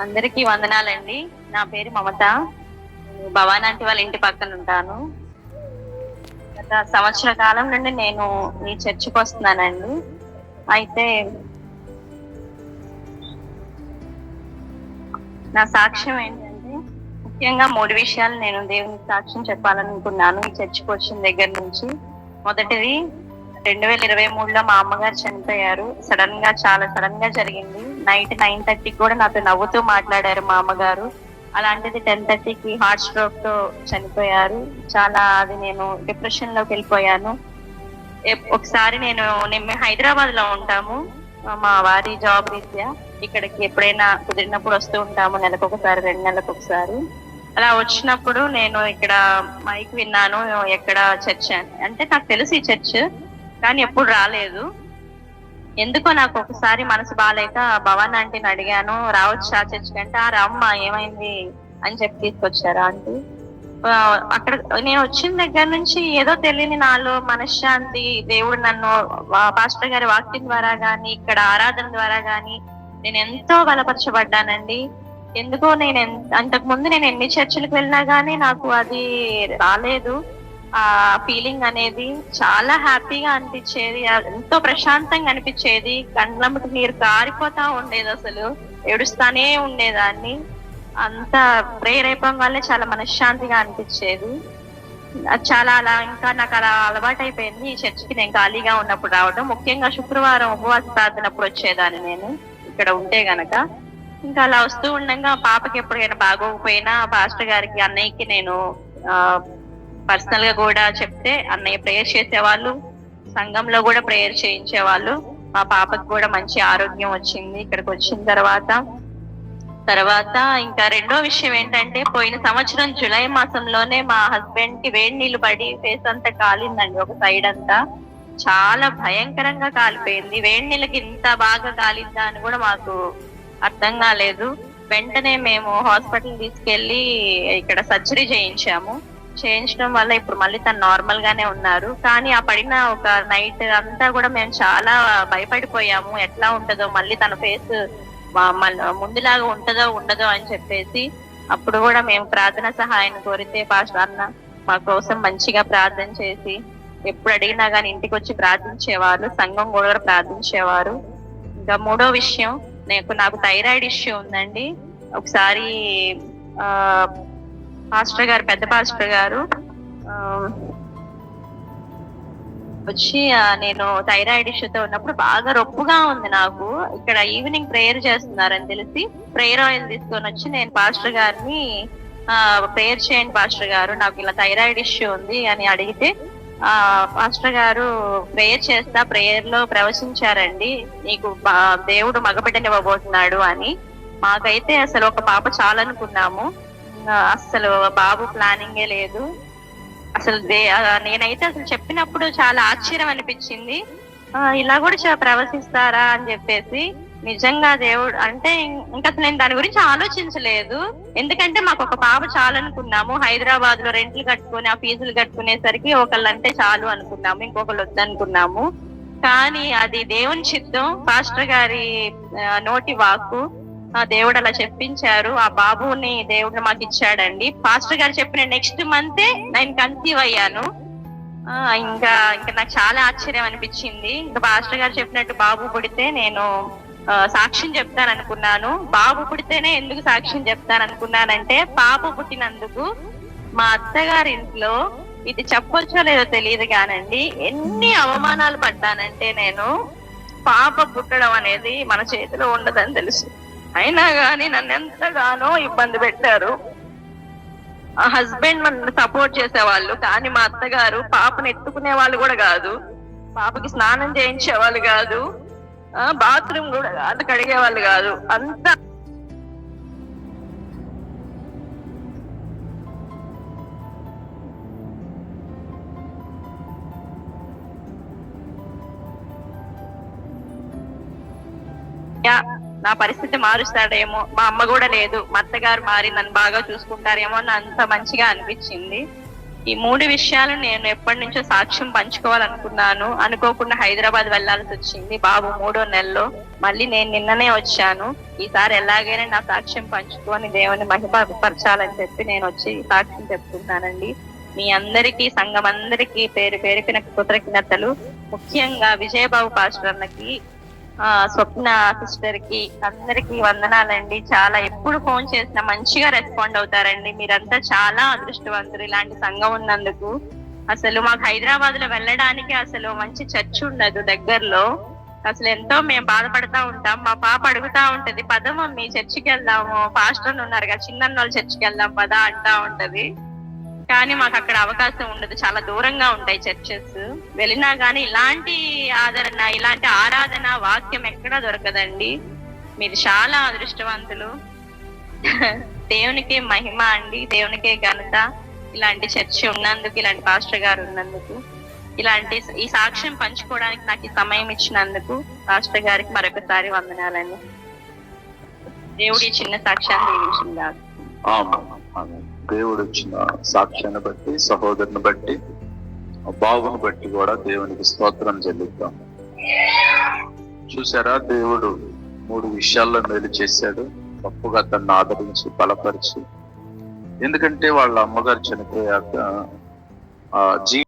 అందరికీ వందనాలండి. నా పేరు మమత. భవానంటి వాళ్ళ ఇంటి పక్కన ఉంటాను. గత సంవత్సర కాలం నుండి నేను ఈ చర్చికి వస్తున్నానండి. అయితే నా సాక్ష్యం ఏంటంటే ముఖ్యంగా మూడు విషయాలు నేను దేవునికి సాక్ష్యం చెప్పాలనుకున్నాను ఈ చర్చికి వచ్చిన దగ్గర నుంచి. మొదటిది రెండు వేల ఇరవై మూడులో మా అమ్మగారు చనిపోయారు. సడన్గా చాలా సడన్గా జరిగింది. నైట్ నైన్ థర్టీకి కూడా నాతో నవ్వుతూ మాట్లాడారు మా అమ్మగారు. అలాంటిది టెన్ థర్టీకి హార్ట్ స్ట్రోక్తో చనిపోయారు. చాలా అది నేను డిప్రెషన్లోకి వెళ్ళిపోయాను ఒకసారి నేను నేను హైదరాబాద్లో ఉంటాము మా వారి జాబ్ రీత్యా. ఇక్కడికి ఎప్పుడైనా కుదిరినప్పుడు వస్తూ ఉంటాము నెలకు ఒకసారి రెండు నెలలకు ఒకసారి అలా వచ్చినప్పుడు నేను ఇక్కడ మైక్ విన్నాను ఎక్కడ చర్చ్ అని. అంటే నాకు తెలుసు ఈ చర్చ్ కానీ ఎప్పుడు రాలేదు. ఎందుకో నాకు ఒకసారి మనసు బాగాలేక భవాన్ ఆంటీని అడిగాను రావచ్చా చర్చి కంటే ఆ రామ్మ ఏమైంది? అని చెప్పి తీసుకొచ్చారా ఆంటీ. అక్కడ నేను వచ్చిన దగ్గర నుంచి ఏదో తెలియని నాలో మనశ్శాంతి దేవుడు నన్ను పాస్టర్ గారి వాక్యం ద్వారా గాని ఇక్కడ ఆరాధన ద్వారా గాని నేను ఎంతో బలపరచబడ్డానండి. ఎందుకో నేను అంతకు ముందు నేను ఎన్ని చర్చిలకు వెళ్ళినా గానీ నాకు అది రాలేదు. ఆ ఫీలింగ్ అనేది చాలా హ్యాపీగా అనిపించేది ఎంతో ప్రశాంతంగా అనిపించేది. కండ్లమ్మటి నీరు కారిపోతా ఉండేది అసలు ఏడుస్తానే ఉండేదాన్ని. అంత ప్రేయర్ వల్లే చాలా మనశ్శాంతిగా అనిపించేది. చాలా అలా ఇంకా నాకు అలా అలవాటు అయిపోయింది ఈ చర్చికి నేను ఖాళీగా ఉన్నప్పుడు రావడం. ముఖ్యంగా శుక్రవారం ఉపవాస ప్రార్థనప్పుడు వచ్చేదాన్ని నేను. ఇక్కడ ఉంటే గనక. ఇంకా అలా వస్తూ ఉండగా పాపకి ఎప్పుడైనా బాగోకపోయినా పాస్టర్ గారికి అన్నయ్యకి నేను పర్సనల్గా కూడా చెప్తే అన్నయ్య ప్రేయర్ చేసేవాళ్ళు సంఘంలో కూడా ప్రేయర్ చేయించేవాళ్ళు. మా పాపకు కూడా మంచి ఆరోగ్యం వచ్చింది ఇక్కడికి వచ్చిన తర్వాత. తర్వాత ఇంకా రెండో విషయం ఏంటంటే పోయిన సంవత్సరం జూలై మాసంలోనే మా హస్బెండ్కి వేడి నీళ్ళు పడి ఫేస్ అంతా కాలిందండి ఒక సైడ్ అంతా. చాలా భయంకరంగా కాలిపోయింది. వేడి నీళ్ళకి ఇంత బాగా కాలిద్దా అని కూడా మాకు అర్థం కాలేదు. వెంటనే మేము హాస్పిటల్ తీసుకెళ్ళి ఇక్కడ సర్జరీ చేయించాము. చేయించడం వల్ల ఇప్పుడు మళ్ళీ తను నార్మల్ గానే ఉన్నారు. కానీ ఆ పడిన ఒక నైట్ అంతా కూడా మేము చాలా భయపడిపోయాము. ఎట్లా ఉంటుందో మళ్ళీ తన ఫేస్ ముందులాగా ఉంటుందో ఉండదో అని చెప్పేసి అప్పుడు కూడా మేము ప్రార్థన సహాయం కోరితే పాస్టర్ అన్న మా కోసం మంచిగా ప్రార్థన చేసి ఎప్పుడు అడిగినా కానీ ఇంటికి వచ్చి ప్రార్థించేవారు సంఘం కూడా ప్రార్థించేవారు. ఇంకా మూడో విషయం నాకు నాకు థైరాయిడ్ ఇష్యూ ఉందండి. ఒకసారి ఆ పాస్టర్ గారు పెద్ద పాస్టర్ గారు. ఆ, వచ్చి నేను థైరాయిడ్ ఇష్యూతో ఉన్నప్పుడు బాగా రొప్పుగా ఉంది నాకు. ఇక్కడ ఈవినింగ్ ప్రేయర్ చేస్తున్నారని తెలిసి ప్రేయర్ ఆయిల్ తీసుకొని వచ్చి నేను పాస్టర్ గారిని ప్రేయర్ చేయండి పాస్టర్ గారు నాకు ఇలా థైరాయిడ్ ఇష్యూ ఉంది అని అడిగితే ఆ పాస్టర్ గారు ప్రేయర్ చేస్తా ప్రేయర్లో ప్రవచించారండి నీకు దేవుడు మగబిడ్డనివ్వబోతున్నాడు అని. మాకైతే అసలు ఒక పాప చాలనుకున్నాము. అసలు బాబు ప్లానింగే లేదు. అసలు దే- నేనైతే అసలు చెప్పినప్పుడు చాలా ఆశ్చర్యం అనిపించింది. ఇలా కూడా చ- ప్రవశిస్తారా అని చెప్పేసి. నిజంగా దేవుడు అంటే ఇంకా అసలు నేను దాని గురించి ఆలోచించలేదు. ఎందుకంటే మాకు ఒక పాప చాలు అనుకున్నాము. హైదరాబాద్లో రెంట్లు కట్టుకుని ఆ ఫీజులు కట్టుకునేసరికి ఒకళ్ళు అంటే చాలు అనుకున్నాము. ఇంకొకళ్ళు వద్దనుకున్నాము. కానీ అది దేవుని చిత్తం. పాస్టర్ గారి నోటి వాక్కు. ఆ దేవుడు అలా చెప్పించారు. ఆ బాబుని దేవుడు మాకు ఇచ్చాడండి. పాస్టర్ గారు చెప్పిన నెక్స్ట్ మంతే నేను కన్సీవ్ అయ్యాను. ఆ, ఇంకా ఇంకా నాకు చాలా ఆశ్చర్యం అనిపించింది. ఇంకా పాస్టర్ గారు చెప్పినట్టు బాబు పుడితే నేను సాక్ష్యం చెప్తాను అనుకున్నాను బాబు పుడితేనే ఎందుకు సాక్ష్యం చెప్తాను అనుకున్నానంటే పాప పుట్టినందుకు మా అత్తగారి ఇంట్లో ఇది చెప్పొచ్చో లేదో తెలియదు కానండి. ఎన్ని అవమానాలు పడ్డానంటే నేను పాప పుట్టడం అనేది మన చేతిలో ఉండదని తెలుసు. అయినా కానీ నన్ను ఎంతగానో ఇబ్బంది పెట్టారు. ఆ హస్బెండ్ నన్ను సపోర్ట్ చేసేవాళ్ళు కానీ మా అత్తగారు పాపను ఎత్తుకునే వాళ్ళు కూడా కాదు. పాపకి స్నానం చేయించే వాళ్ళు కాదు బాత్రూమ్ కూడా కాదు కడిగే వాళ్ళు కాదు. అంతా నా పరిస్థితి మారుస్తాడేమో. మా అమ్మ కూడా లేదు. మా అత్తగారు మారి నన్ను బాగా చూసుకుంటారేమో అని అంత మంచిగా అనిపించింది. ఈ మూడు విషయాలు నేను ఎప్పటి నుంచో సాక్ష్యం పంచుకోవాలనుకున్నాను. అనుకోకుండా హైదరాబాద్ వెళ్ళాల్సి వచ్చింది బాబు మూడో నెలలో. మళ్ళీ నేను నిన్ననే వచ్చాను. ఈసారి ఎలాగైనా నా సాక్ష్యం పంచుకొని దేవుని మహిమపరచాలని చెప్పి నేను వచ్చి సాక్ష్యం చెప్తున్నానండి. మీ అందరికీ సంఘం అందరికీ పేరు పేరుకిన కృతజ్ఞతలు ముఖ్యంగా విజయబాబు పాస్టర్ అన్నకి స్వప్న సిస్టర్కి అందరికి వందనాలండి. చాలా ఎప్పుడు ఫోన్ చేసినా మంచిగా రెస్పాండ్ అవుతారండి. మీరంతా చాలా అదృష్టవంతులు ఇలాంటి సంఘం ఉన్నందుకు. అసలు మాకు హైదరాబాద్లో వెళ్ళడానికి అసలు మంచి చర్చ్ ఉండదు దగ్గరలో. అసలు ఎంతో మేము బాధపడతా ఉంటాం. మా పాప అడుగుతా ఉంటది పద మమ్మీ చర్చికి వెళ్దాము. పాస్టర్ ఉన్నారు కదా చిన్న వాళ్ళు చర్చికి వెళ్దాం పదా అంటా ఉంటది. కానీ మాకు అక్కడ అవకాశం ఉండదు. చాలా దూరంగా ఉంటాయి చర్చెస్. వెళ్ళినా కానీ ఇలాంటి ఆదరణ ఇలాంటి ఆరాధన వాక్యం ఎక్కడా దొరకదండి. మీరు చాలా అదృష్టవంతులు. దేవునికే మహిమ అండి దేవునికే ఘనత. ఇలాంటి చర్చ్ ఉన్నందుకు ఇలాంటి పాస్టర్ గారు ఉన్నందుకు ఇలాంటి ఈ సాక్ష్యం పంచుకోవడానికి నాకు ఈ సమయం ఇచ్చినందుకు పాస్టర్ గారికి మరొకసారి వందనాలండి. దేవుడి చిన్న సాక్ష్యాన్ని దీవించింది కాదు దేవుడు ఇచ్చిన సాక్ష్యాన్ని బట్టి సహోదరుని బట్టి బావును బట్టి కూడా దేవునికి స్తోత్రం చెల్లిద్దాం. చూసారా? దేవుడు మూడు విషయాల్లో మేలు చేశాడు. తప్పుగా తను ఆదరించి బలపరిచి. ఎందుకంటే వాళ్ళ అమ్మగారు చనిపోయాక ఆ జీ